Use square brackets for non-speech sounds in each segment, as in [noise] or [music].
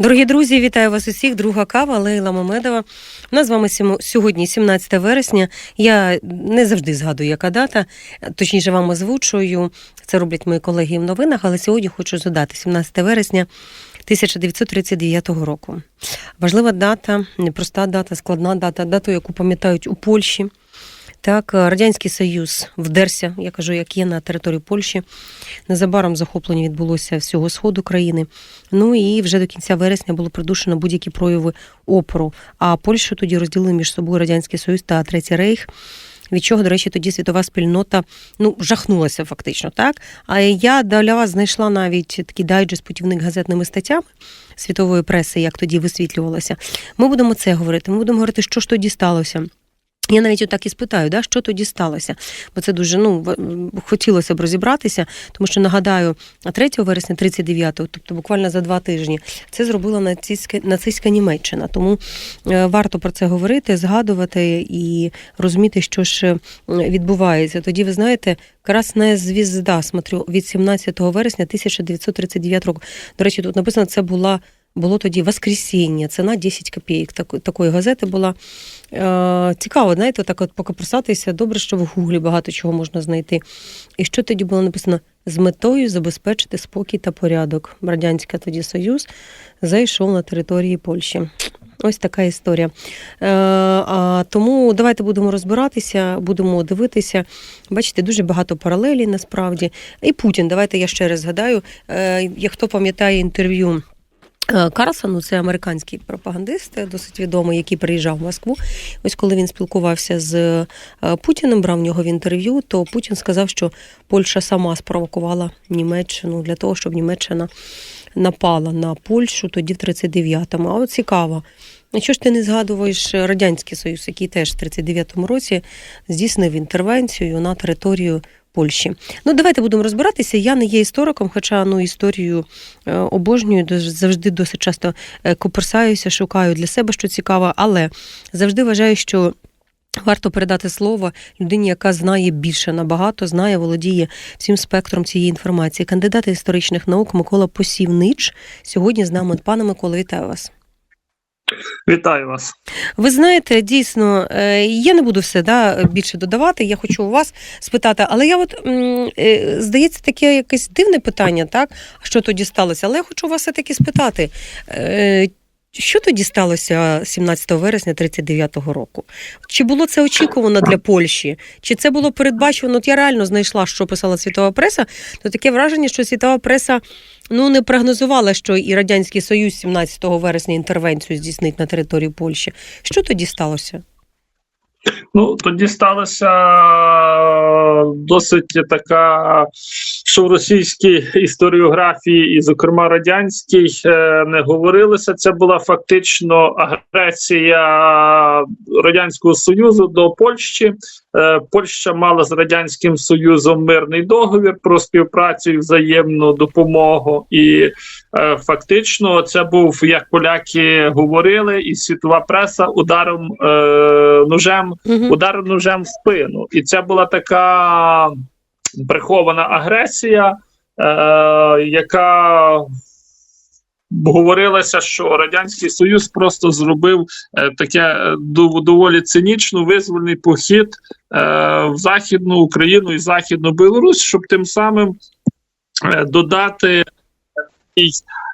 Дорогі друзі, вітаю вас усіх. Друга кава Лейла Мамедова. У нас з вами сьогодні 17 вересня. Я не завжди згадую, яка дата, точніше вам озвучую. Це роблять мої колеги в новинах, але сьогодні хочу задати 17 вересня 1939 року. Важлива дата, непроста дата, складна дата, дату, яку пам'ятають у Польщі. Так, Радянський Союз вдерся, я кажу, як є на території Польщі. Незабаром захоплення відбулося всього сходу країни. Ну і вже до кінця вересня було придушено будь-які прояви опору. А Польщу тоді розділили між собою Радянський Союз та Третій Рейх. Від чого, до речі, тоді світова спільнота ну жахнулася фактично, так. А я для вас знайшла навіть такий дайджест путівник газетними статтями світової преси, як тоді висвітлювалося. Ми будемо це говорити. Ми будемо говорити, що ж тоді сталося. Я навіть отак і спитаю, да, що тоді сталося, бо це дуже ну хотілося б розібратися, тому що нагадаю, 3 вересня 39-го, тобто буквально за два тижні, це зробила нацистська, нацистська Німеччина. Тому е, варто про це говорити, згадувати і розуміти, що ж відбувається. Тоді ви знаєте, красна звізда, смотрю, від 17 вересня 1939 року. До речі, тут написано, це була. Було тоді Воскресіння, ціна 10 копійок. Так, такої газети була. Е, цікаво, знаєте, так от поки просатися, добре, що в Гуглі багато чого можна знайти. І що тоді було написано? З метою забезпечити спокій та порядок. Радянський тоді Союз зайшов на території Польщі. Ось така історія. Е, а, тому давайте будемо розбиратися, будемо дивитися. Бачите, дуже багато паралелей насправді. І Путін, давайте я ще раз згадаю. Е, як хто пам'ятає інтерв'ю. Е, Карлсону, це американський пропагандист, досить відомий, який приїжджав в Москву. Ось коли він спілкувався з е, Путіним, брав в нього в інтерв'ю, то Путін сказав, що Польща сама спровокувала Німеччину для того, щоб Німеччина напала на Польщу тоді в 39-му. А от цікаво. А чого ж ти не згадуєш Радянський Союз, який теж в 39-му році здійснив інтервенцію на територію Польщі? Ну, давайте будемо розбиратися. Я не є істориком, хоча ну, історію е, обожнюю, завжди досить часто е, коперсаюся, шукаю для себе, що цікаво, але завжди вважаю, що. Варто передати слово людині, яка знає більше набагато, знає, володіє всім спектром цієї інформації. Кандидат історичних наук Микола Посівнич сьогодні з нами. Пане Микола, вітаю вас. Вітаю вас. Ви знаєте, дійсно, е, я не буду все да, більше додавати. Я хочу у вас спитати, але я от е, здається, таке якесь дивне питання, так? Що тоді сталося? Але я хочу вас все-таки спитати. Що тоді сталося 17 вересня 39-го року? Чи було це очікувано для Польщі? Чи це було передбачено? От я реально знайшла, що писала світова преса, то таке враження, що світова преса ну не прогнозувала, що і Радянський Союз 17 вересня інтервенцію здійснить на території Польщі. Що тоді сталося? Ну тоді сталася досить така, що в російській історіографії, і, зокрема, радянській, е, не говорилося. Це була фактично агресія Радянського Союзу до Польщі. Е, Польща мала з радянським Союзом мирний договір про співпрацю і взаємну допомогу, і е, фактично це був як поляки говорили, і світова преса ударом е, ножем Угу. удар ножем в спину. І це була така прихована агресія, е, яка говорилося, що Радянський Союз просто зробив е, таке е, доволі цинічно визвольний похід е, в Західну Україну і Західну Білорусь, щоб тим самим е, додати такий е,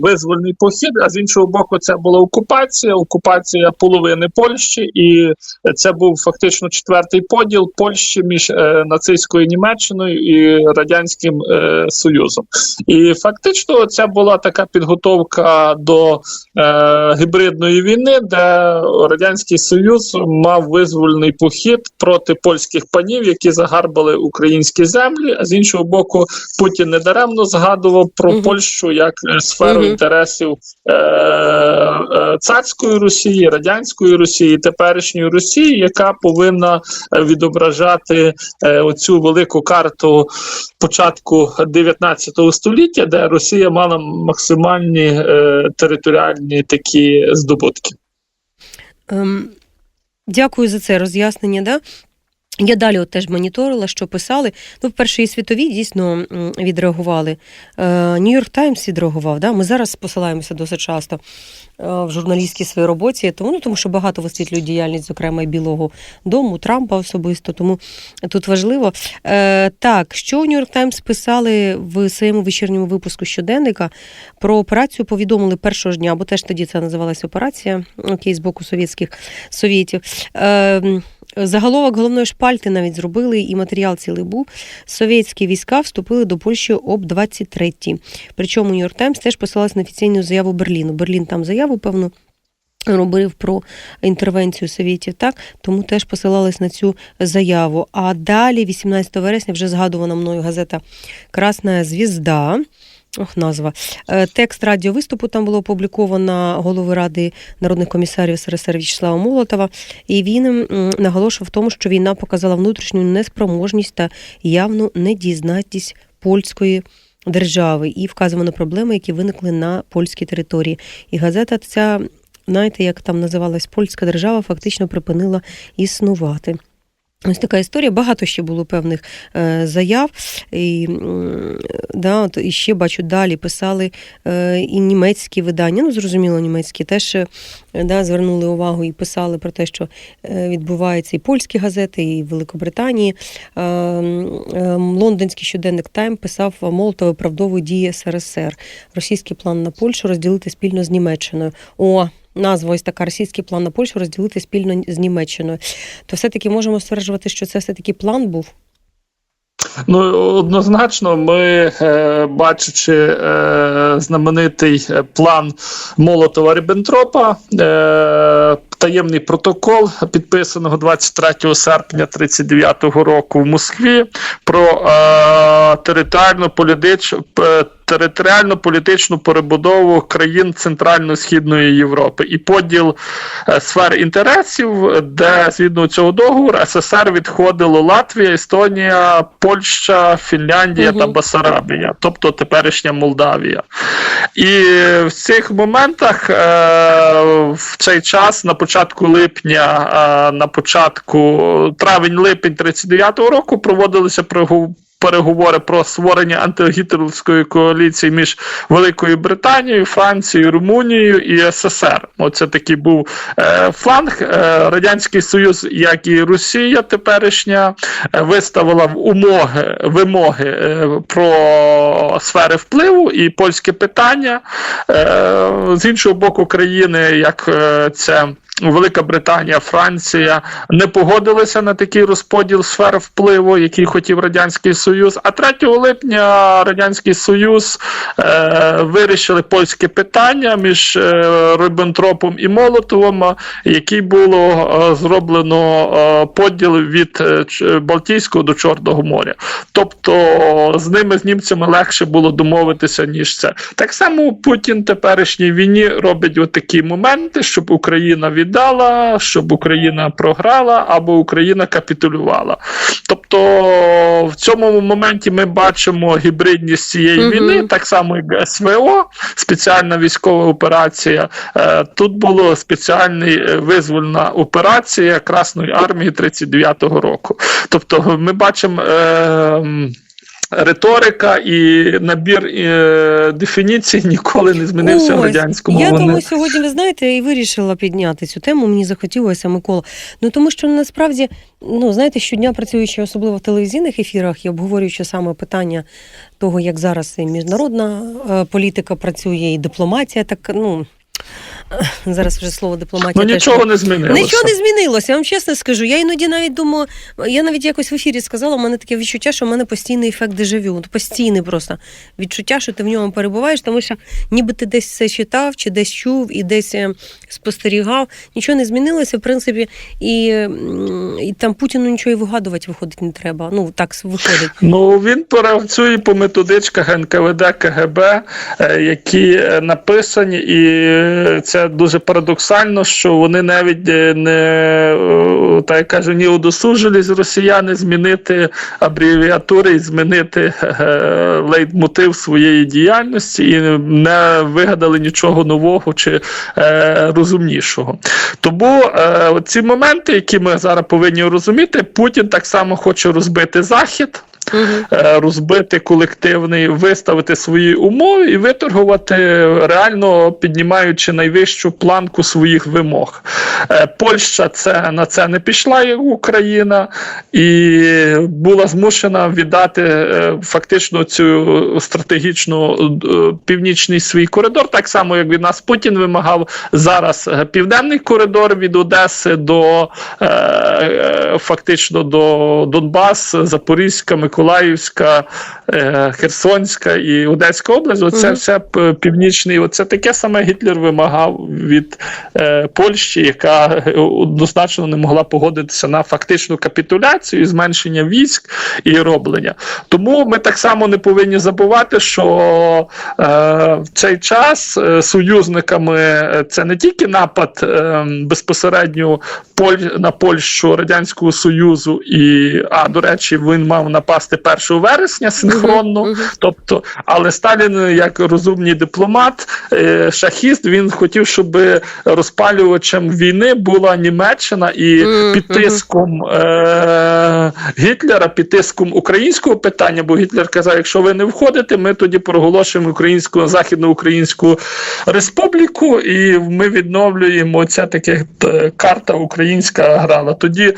визвольний похід, а з іншого боку, це була окупація, окупація половини Польщі, і це був фактично четвертий поділ Польщі між е, нацистською Німеччиною і Радянським е, Союзом. І фактично це була така підготовка до е, гібридної війни, де Радянський Союз мав визвольний похід проти польських панів, які загарбали українські землі. А з іншого боку, Путін недаремно згадував про. Польщу Польщу як е, сферу Мгм. інтересів е, е, царської Росії, радянської Росії, теперішньої Росії, яка повинна е, відображати е, оцю велику карту початку 19 століття, де Росія мала максимальні е, територіальні такі здобутки. Ем, дякую за це роз'яснення. Да? Я далі от теж моніторила, що писали. Ну, вперше, і світові дійсно відреагували. Нью-Йорк Таймс відреагував. Да? Ми зараз посилаємося досить часто е, в журналістській своїй роботі, тому, ну, тому що багато висвітлюють діяльність, зокрема, і Білого Дому, Трампа особисто. Тому тут важливо. Е, так, що Нью-Йорк Таймс писали в своєму вечірньому випуску щоденника про операцію повідомили першого ж дня, або теж тоді це називалася операція, окей, з боку совєтських совєтів. Е, Заголовок головної шпальти навіть зробили, і матеріал цілий був. Совєтські війська вступили до Польщі об 23-й. Причому Нью-Йорк Таймс теж посилався на офіційну заяву Берліну. Берлін там заяву, певно. Робив про інтервенцію совєтів, так тому теж посилались на цю заяву. А далі, 18 вересня, вже згадувана мною газета Красна Звізда. Ох, назва. Е, Текст радіовиступу там було опубліковано голови Ради народних комісарів СРСР В'ячеслава Молотова. І він наголошував в тому, що війна показала внутрішню неспроможність та явну недізнатність польської держави і вказував на проблеми, які виникли на польській території. І газета ця, знаєте, як там називалась польська держава, фактично припинила існувати. Ось така історія. Багато ще було певних е, заяв. І, да, от, і ще бачу, далі писали е, і німецькі видання. Ну, зрозуміло, німецькі теж е, да, звернули увагу і писали про те, що е, відбувається і польські газети, і в Великобританії. Е, е, лондонський щоденник Тайм писав Молотов виправдовує дії СРСР. Російський план на Польщу розділити спільно з Німеччиною. О, назва ось така російський план на Польщу розділити спільно з Німеччиною. То все-таки можемо стверджувати, що це все-таки план був. Ну однозначно, ми е, бачачи е, знаменитий е, план Молотова Ріббентропа, таємний протокол, підписаного 23 серпня 39-го року в Москві, про територіальну політичну територіально політичну перебудову країн Центрально-Східної Європи і поділ е, сфер інтересів, де згідно цього договору СССР відходило Латвія, Естонія, Польща, Фінляндія Мгм. та Басарабія, тобто теперішня Молдавія. І в цих моментах е, в цей час, на початку липня, е, на початку травень-липень 39-го року проводилися переговори про створення антигітлерівської коаліції між Великою Британією, Францією, Румунією і СССР. Оце такий був е, фланг. Е, Радянський Союз, як і Росія теперішня, е, виставила в умоги вимоги е, про сфери впливу і польське питання. Е, з іншого боку, країни, як е, це. Велика Британія, Франція не погодилися на такий розподіл сфер впливу, який хотів Радянський Союз. А 3 липня Радянський Союз е, вирішили польське питання між е, Риббентропом і Молотовим, е, який було е, зроблено е, поділ від е, Балтійського до Чорного моря. Тобто з ними, з німцями, легше було домовитися, ніж це. Так само Путін теперішній війні робить отакі моменти, щоб Україна віддала, щоб Україна програла або Україна капітулювала. Тобто в цьому моменті ми бачимо гібридність цієї Мгм. війни, так само як СВО, спеціальна військова операція. Е, Тут була спеціальна визвольна операція Красної армії 39-го року. Тобто ми бачимо. Риторика і набір е, дефініцій ніколи не змінився в радянському. Я тому сьогодні, ви знаєте, і вирішила підняти цю тему. Мені захотілося, Микола. Ну тому що насправді, ну знаєте, щодня працюючи, особливо в телевізійних ефірах і обговорюючи саме питання того, як зараз і міжнародна е, політика працює, і дипломатія, так ну. [laughs] Зараз вже слово дипломатія. Ну теж нічого не змінилося. Нічого не змінилося, я вам чесно скажу. Я іноді навіть думаю, я навіть якось в ефірі сказала, у мене таке відчуття, що в мене постійний ефект дежавю. Постійний просто відчуття, що ти в ньому перебуваєш, тому що ніби ти десь все читав, чи десь чув і десь е, спостерігав. Нічого не змінилося, в принципі, і, і там Путіну нічого і вигадувати виходить не треба. Ну так виходить. Ну він працює по методичках НКВД КГБ, е, які е, написані, і е, це дуже парадоксально, що вони навіть е, не е, так я кажу, ні удосужились росіяни змінити абревіатури і змінити е, лейтмотив своєї діяльності і не вигадали нічого нового чи розумнішого. Тому ці моменти, які ми зараз повинні розуміти, Путін так само хоче розбити Захід. Е, Розбити колективний, виставити свої умови і виторгувати, реально піднімаючи найвищу планку своїх вимог. Е, Польща це на це не пішла, як Україна, і була змушена віддати е, фактично цю стратегічну північний свій коридор, так само як від нас Путін вимагав зараз південний коридор від Одеси до фактично до Донбас, Запорізька, Миколаївська, е, Херсонська і Одеська область. Оце Мгм. все північний. Оце таке саме Гітлер вимагав від е, Польщі, яка е, однозначно не могла погодитися на фактичну капітуляцію, і зменшення військ і роблення. Тому ми так само не повинні забувати, що е, в цей час союзниками це не тільки напад е, безпосередньо Поль на Польщу Радянського Союзу, і а до речі, він мав напасти 1 вересня синхронно. Мгм. Тобто, але Сталін, як розумний дипломат, е, шахіст, він хотів, щоб розпалювачем війни була Німеччина і Мгм, під тиском е- Гітлера, під тиском українського питання, бо Гітлер казав, якщо ви не входите, ми тоді проголошуємо українську західноукраїнську республіку, і ми відновлюємо ця таке е, карта українська грала. Тоді в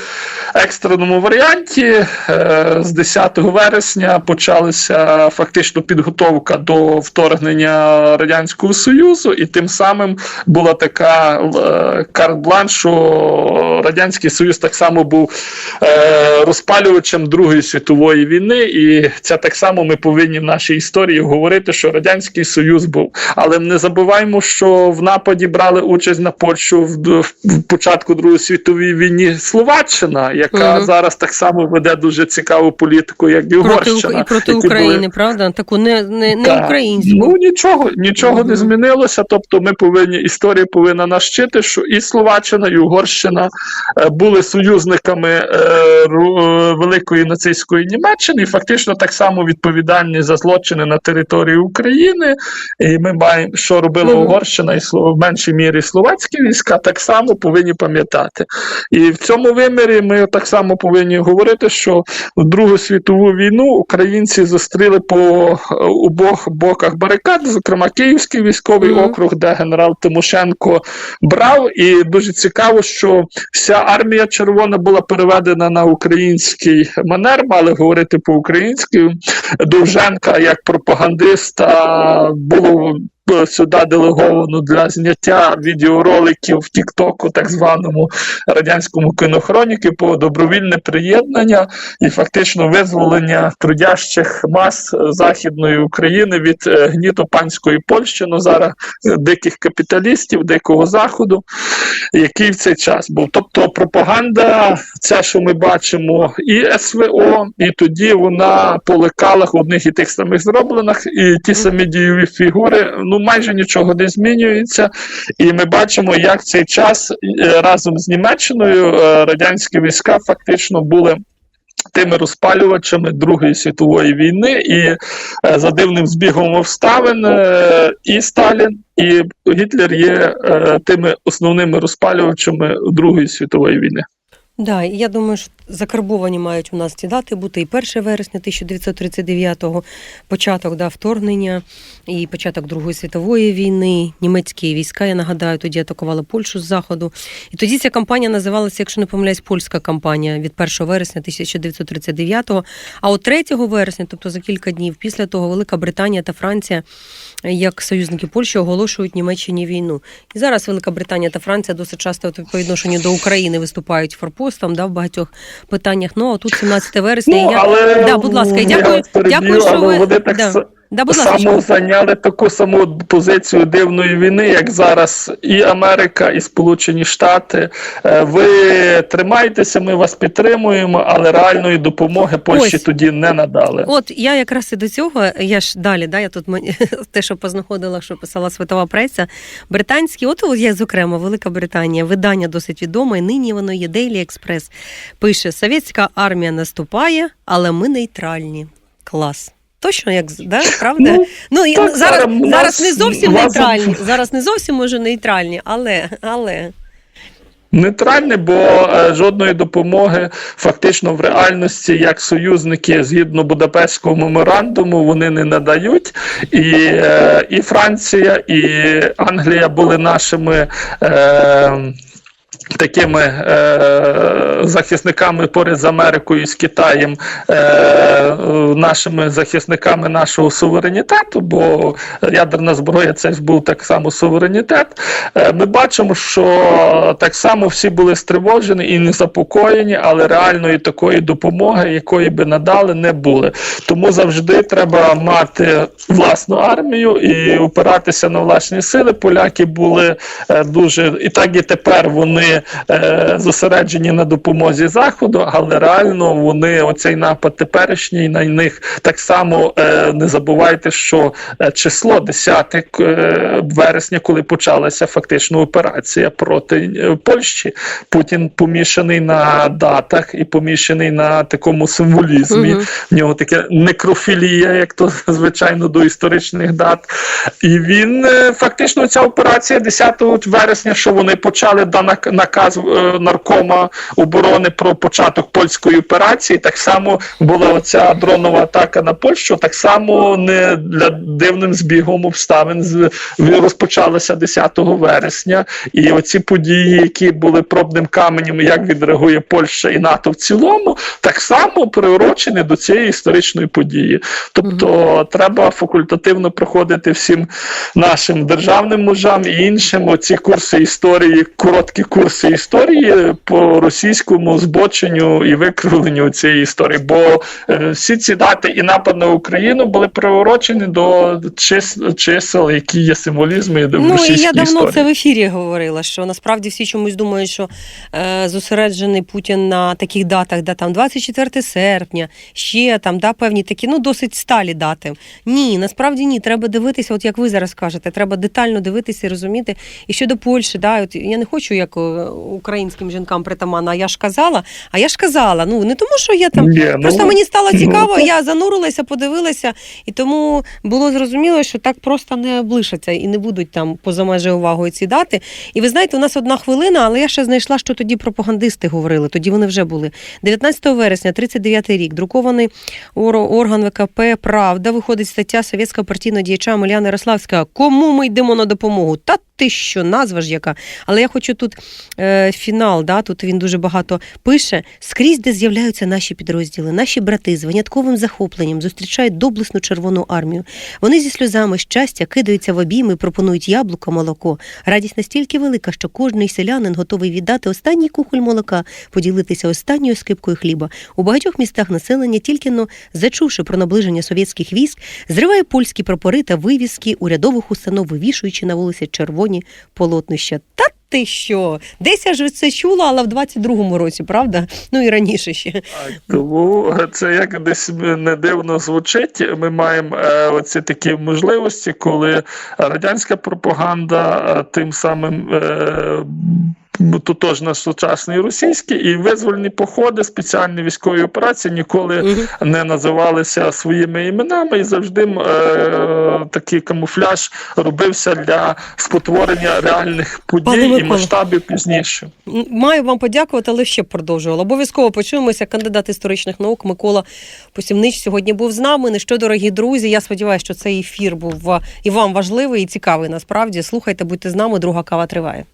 екстреному варіанті е, з 10 вересня почалася фактично підготовка до вторгнення Радянського Союзу, і тим самим була така е, карт-бланш, що Радянський Союз так само був е, розпалювачем Другої світової війни, і це так само ми повинні в нашій історії говорити, що Радянський Союз був. Але не забуваємо, що в нападі брали участь на Польщу в, в, початку Другої світової війни Словаччина, яка Мгм. зараз так само веде дуже цікаву політику, як і Проти, і проти які були- України, правда? Таку не, не, не так. українську. Ну нічого, нічого Мгм. не змінилося. Тобто, ми повинні історія повинна нас вчити, що і Словаччина, і Угорщина е, були союзниками е, е, великої нацистської Німеччини, і фактично так само відповідальні за злочини на території України. І ми маємо, що робила Мгм. Угорщина і в меншій мірі словацькі війська, так само повинні пам'ятати. І в цьому вимірі ми так само повинні говорити, що в Другу світову війну українці зустріли по е, обох боках барикад, зокрема Київський військовий Мгм. округ, де генерал Тимошенко брав. І дуже цікаво, що вся армія червона була переведена на український манер, мали говорити по-українськи. Довженка як пропагандиста було сюди делеговано для зняття відеороликів в Тіктоку, так званому радянському кінохроніки, по добровільне приєднання і фактично визволення трудящих мас Західної України від е, гніту панської Польщі, ну зараз е, диких капіталістів, дикого заходу, який в цей час був. Тобто пропаганда, ця, що ми бачимо, і СВО, і тоді вона по лекалах одних і тих самих зроблених, і ті самі дієві фігури, ну майже нічого не змінюється. І ми бачимо, як цей час е, разом з Німеччиною е, радянські війська фактично були. Тими розпалювачами Другої світової війни, і е, за дивним збігом обставин і Сталін, і Гітлер є тими основними розпалювачами Другої світової війни. Да, і я думаю, що закарбовані мають у нас ці дати бути і 1 вересня 1939-го, початок да, вторгнення, і початок Другої світової війни. Німецькі війська, я нагадаю, тоді атакували Польщу з заходу. І тоді ця кампанія називалася, якщо не помиляюсь, польська кампанія від 1 вересня 1939-го. А от 3 вересня, тобто за кілька днів після того, Велика Британія та Франція, як союзники Польщі, оголошують Німеччині війну. І зараз Велика Британія та Франція досить часто по відношенню до України виступають форпостом да, в багатьох питаннях. Ну а тут 17 вересня. Ну, я... але да, будь ласка, я дякую, дякую, що ви вони так да. Да, будь ласка. само зайняли таку саму позицію дивної війни, як зараз і Америка, і Сполучені Штати. Е, Ви тримайтеся, ми вас підтримуємо, але реальної допомоги Польщі Ось. тоді не надали. От я якраз і до цього, я ж далі, да, я тут мені- [laughs] те, що познаходила, що писала світова преса. Британські, от, от я, зокрема, Велика Британія, видання досить відоме, і нині воно є Daily Express. Пише: Совєтська армія наступає, але ми нейтральні. Клас. Точно, як да, правда? Ну, Ну, і так, зараз, у зараз не зовсім вас- нейтральні. Зараз не зовсім може нейтральні, але, але. Нейтральне, бо е, жодної допомоги фактично в реальності, як союзники згідно Будапештського меморандуму, вони не надають. І, е, і Франція, і Англія були нашими. Е, Такими е, захисниками поряд з Америкою з Китаєм, е, нашими захисниками нашого суверенітету, бо ядерна зброя це ж був так само суверенітет. Е, ми бачимо, що так само всі були стривожені і не запокоєні, але реальної такої допомоги, якої би надали, не були. Тому завжди треба мати власну армію і опиратися на власні сили. Поляки були е, дуже і так і тепер вони е, зосереджені на допомозі заходу, але реально вони оцей напад теперішній на них так само е, не забувайте, що е, число 10 е, вересня, коли почалася фактично операція проти Польщі, Путін помішаний на датах і помішаний на такому символізмі. Мгм. В нього таке некрофілія, як то звичайно до історичних дат. І він фактично ця операція 10 вересня, що вони почали да нак- наказ е, наркома оборони про початок польської операції. Так само була оця дронова атака на Польщу. Так само не для дивним збігом обставин розпочалася 10 вересня. І оці події, які були пробним каменем, як відреагує Польща і НАТО в цілому, так само приурочені до цієї історичної події. Тобто треба факультативно проходити всім нашим державним мужам і іншим оці курси історії, короткі курси історії по російському збоченню і викривленню цієї історії. Бо е, всі ці дати і напад на Україну були приурочені до чис- чисел, які є символізми в Ну і російській я давно історії. це в ефірі говорила, що насправді всі чомусь думають, що е, зосереджений Путін на таких датах, де там 24 серпня, ще там да, певні такі, ну досить сталі дати. Ні, насправді ні. Треба дивитися, от як ви зараз кажете, треба детально дивитися і розуміти. І щодо Польщі, да, от я не хочу як е, українським жінкам притаманна, а я ж казала, а я ж казала, ну не тому, що я там Ні, ну, Просто мені стало ну, цікаво, так. я занурилася, подивилася, і тому було зрозуміло, що так просто не облишаться і не будуть там поза межі увагою ці дати. І ви знаєте, у нас одна хвилина, але я ще знайшла, що тоді пропагандисти говорили. Тоді вони вже були. 19 вересня, 39 рік, друкований ор- орган ВКП Правда. Виходить стаття совєтського партійного діяча Омеляна Ярославська. Кому ми йдемо на допомогу? Та ти що, назва ж яка? Але я хочу тут е, фінал, да, тут він дуже багато пише. Скрізь, де з'являються наші підрозділи, наші брати з винятковим захопленням зустрічають доблесну Червону армію. Вони зі сльозами щастя кидаються в обійми, пропонують яблуко, молоко. Радість настільки велика, що кожний селянин готовий віддати останній кухоль молока, поділитися останньою скипкою хліба. У багатьох містах населення тільки но, зачувши про наближення совєтських військ, зриває польські прапори та вивіски урядових установ, вивішуючи на вулиці червоні полотнища. Та ти що? Десь я ж це чула, але в 22-му році, правда? Ну і раніше ще. Тому це як десь не дивно звучить. Ми маємо е, оці такі можливості, коли радянська пропаганда е, тим самим. Е, тотожно сучасний російський, і визвольні походи, спеціальні військові операції ніколи не називалися своїми іменами, і завжди е, такий камуфляж робився для спотворення реальних Пане подій і Миколо. масштабів пізніше. Маю вам подякувати, але ще продовжувала. Обов'язково почуємося. Кандидат історичних наук Микола Посівнич сьогодні був з нами. Ну що, дорогі друзі, я сподіваюся, що цей ефір був е, і вам важливий і цікавий. Насправді слухайте, будьте з нами. Друга кава триває.